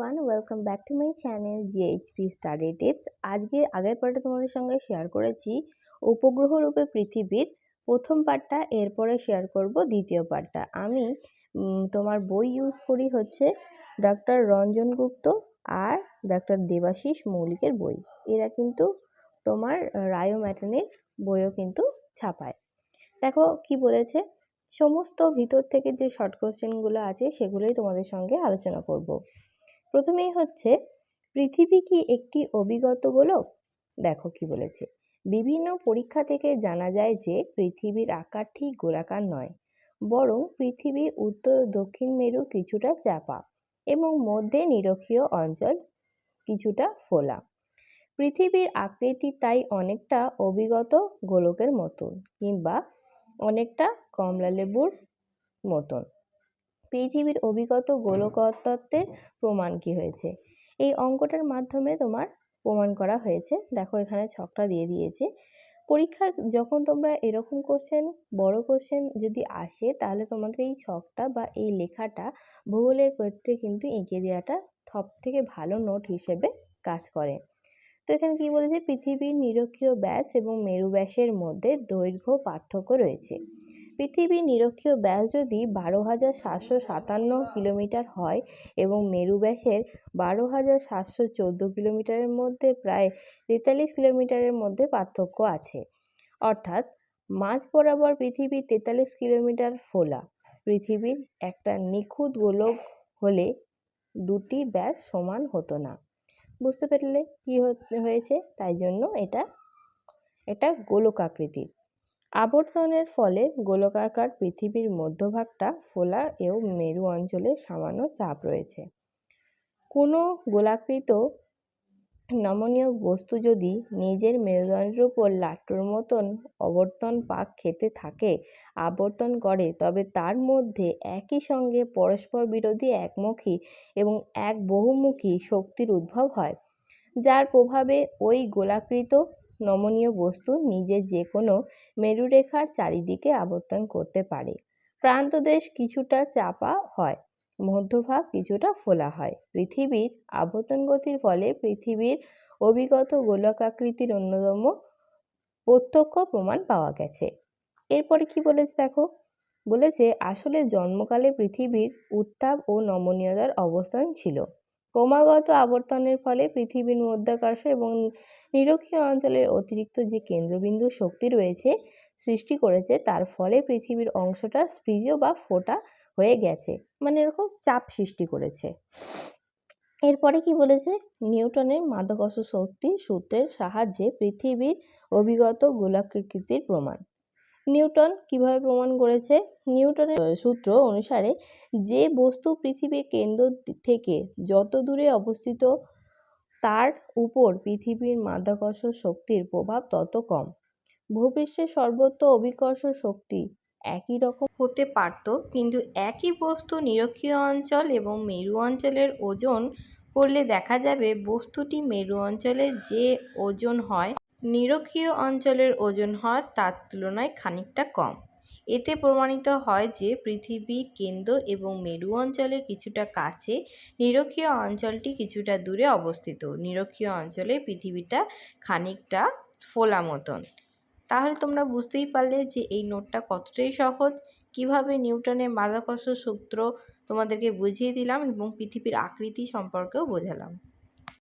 Everyone welcome back to my channel GHP study tips আজকে আগের পার্টটা তোমাদের সঙ্গে শেয়ার করেছি উপগ্রহ রূপে পৃথিবীর প্রথম পার্টটা, এরপরে শেয়ার করব দ্বিতীয় পার্টটা। আমি তোমার বই ইউজ করি হচ্ছে ডক্টর রঞ্জন গুপ্ত আর ডক্টর দেবাশিস মৌলিকের বই। এরা কিন্তু তোমার রায়ো ম্যাটনের বইও কিন্তু ছাপায়। দেখো কি বলেছে? সমস্ত ভিতর থেকে যে শর্ট কোশ্চেনগুলো আছে, সেগুলোই তোমাদের সঙ্গে আলোচনা করব। প্রথমেই হচ্ছে, পৃথিবী কি একটি অবিগত গোলক দেখো কি বলেছে। বিভিন্ন পরীক্ষা থেকে জানা যায় যে, পৃথিবীর আকার ঠিক গোলাকার নয়, বরং পৃথিবী উত্তর ও দক্ষিণ মেরু কিছুটা চাপা এবং মধ্যে নিরক্ষীয় অঞ্চল কিছুটা ফোলা। পৃথিবীর আকৃতি তাই অনেকটা অবিগত গোলকের মতন কিংবা অনেকটা কমলা লেবুর মতন। পৃথিবীর অভিগত গোলকতত্ত্বের প্রমাণ কি হয়েছে? এই অঙ্কটার মাধ্যমে তোমার প্রমাণ করা হয়েছে। দেখো এখানে ছকটা দিয়ে দিয়েছে। পরীক্ষার যখন তোমরা এরকম কোশ্চেন বড় কোশ্চেন যদি আসে, তাহলে তোমাদের এই ছকটা বা এই লেখাটা ভূগোলের ক্ষেত্রে কিন্তু এঁকে দেওয়াটা সব থেকে ভালো নোট হিসেবে কাজ করে। তো এখানে কি বলেছে? পৃথিবীর নিরক্ষীয় ব্যাস এবং মেরু ব্যাসের মধ্যে দৈর্ঘ্য পার্থক্য রয়েছে। পৃথিবীর নিরক্ষীয় ব্যাস যদি বারো হাজার সাতশো সাতান্ন কিলোমিটার হয় এবং মেরু ব্যাসের বারো হাজার সাতশো চোদ্দ কিলোমিটারের মধ্যে প্রায় তেতাল্লিশ কিলোমিটারের মধ্যে পার্থক্য আছে। অর্থাৎ মাঝ বরাবর পৃথিবীর তেতাল্লিশ কিলোমিটার ফোলা। পৃথিবীর একটা নিখুঁত গোলক হলে দুটি ব্যাস সমান হতো না। বুঝতে পারলে কী হয়েছে? তাই জন্য এটা এটা গোলকাকৃতির আবর্তনের ফলে গোলকাকার পৃথিবীর মধ্যভাগটা ফোলা ও মেরু অঞ্চলে সামান্য চাপ রয়েছে। কোনো গোলাকৃত নমনীয় বস্তু যদি নিজের মেরুদণ্ডের উপর লাট্টুর মতন অবর্তন পাক খেতে থাকে, আবর্তন করে, তবে তার মধ্যে একই সঙ্গে পরস্পর বিরোধী একমুখী এবং এক বহুমুখী শক্তির উদ্ভব হয়, যার প্রভাবে ওই গোলাকৃত নমনীয় বস্তু নিজে যে কোনো মেরুরেখার চারিদিকে আবর্তন করতে পারে। প্রান্তদেশ কিছুটা চাপা হয়, মধ্যভাগ কিছুটা ফোলা হয়। পৃথিবীর আবর্তন গতির ফলে পৃথিবীর অভিগত গোলকাকৃতির অন্যতম প্রত্যক্ষ প্রমাণ পাওয়া গেছে। এরপরে কি বলেছে দেখো? বলেছে, আসলে জন্মকালে পৃথিবীর উত্তাপ ও নমনীয়তার অবস্থান ছিল। ক্রমাগত আবর্তনের ফলে পৃথিবীর মধ্যাকর্ষ এবং নিরক্ষীয় অঞ্চলের অতিরিক্ত যে কেন্দ্রবিন্দু শক্তি রয়েছে সৃষ্টি করেছে, তার ফলে পৃথিবীর অংশটা স্ফীয় বা ফোটা হয়ে গেছে। মানে এরকম চাপ সৃষ্টি করেছে। এরপরে কি বলেছে? নিউটনের মাধ্যাকর্ষণ শক্তি সূত্রের সাহায্যে পৃথিবীর অভিগত গোলাকৃতির প্রমাণ। নিউটন কীভাবে প্রমাণ করেছে? নিউটনের সূত্র অনুসারে যে বস্তু পৃথিবীর কেন্দ্র থেকে যত দূরে অবস্থিত, তার উপর পৃথিবীর মাধ্যাকর্ষণ শক্তির প্রভাব তত কম। ভূপৃষ্ঠের সর্বত্র অভিকর্ষ শক্তি একই রকম হতে পারত, কিন্তু একই বস্তু নিরক্ষীয় অঞ্চল এবং মেরু অঞ্চলের ওজন করলে দেখা যাবে বস্তুটি মেরু অঞ্চলের যে ওজন হয় নিরক্ষীয় অঞ্চলের ওজন হয় তার তুলনায় খানিকটা কম। এতে প্রমাণিত হয় যে পৃথিবীর কেন্দ্র এবং মেরু অঞ্চলে কিছুটা কাছে নিরক্ষীয় অঞ্চলটি কিছুটা দূরে অবস্থিত। নিরক্ষীয় অঞ্চলে পৃথিবীটা খানিকটা ফোলা মতন। তাহলে তোমরা বুঝতেই পারলে যে এই নোটটা কতটাই সহজ। কীভাবে নিউটনের মাধ্যাকর্ষণ সূত্র তোমাদেরকে বুঝিয়ে দিলাম এবং পৃথিবীর আকৃতি সম্পর্কেও বোঝালাম।